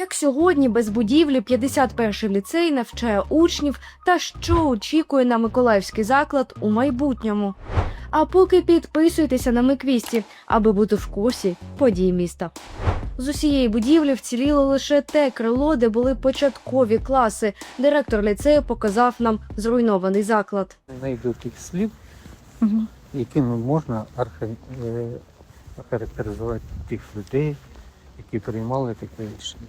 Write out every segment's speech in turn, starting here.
Як сьогодні без будівлі 51-й ліцей навчає учнів та що очікує на миколаївський заклад у майбутньому. А поки підписуйтеся на Миквісті, аби бути в курсі подій міста. З усієї будівлі вціліло лише те крило, де були початкові класи. Директор ліцею показав нам зруйнований заклад. знайду тих слів, якими можна е, охарактеризувати тих людей, які приймали таке рішення.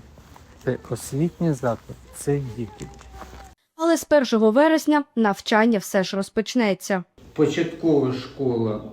Це освітній заклад, це діти. Але з 1 вересня навчання все ж розпочнеться. Початкова школа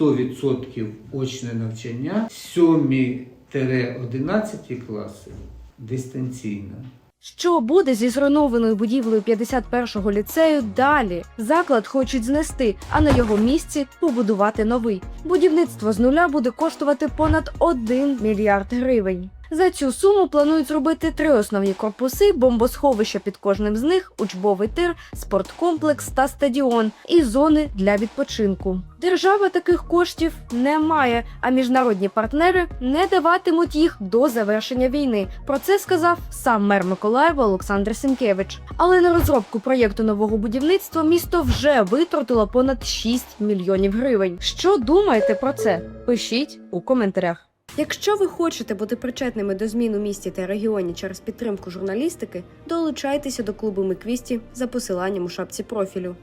100% очне навчання, 7-11 класи дистанційно. Що буде зі зруйнованою будівлею 51-го ліцею далі? Заклад хочуть знести, а на його місці побудувати новий. Будівництво з нуля буде коштувати понад 1 мільярд гривень. За цю суму планують зробити три основні корпуси, бомбосховища під кожним з них, учбовий тир, спорткомплекс та стадіон і зони для відпочинку. Держава таких коштів не має, а міжнародні партнери не даватимуть їх до завершення війни. Про це сказав сам мер Миколаєва Олександр Сінкевич. Але на розробку проєкту нового будівництва місто вже витратило понад 6 мільйонів гривень. Що думаєте про це? Пишіть у коментарях. Якщо ви хочете бути причетними до змін у місті та регіоні через підтримку журналістики, долучайтеся до клубу Миквісті за посиланням у шапці профілю.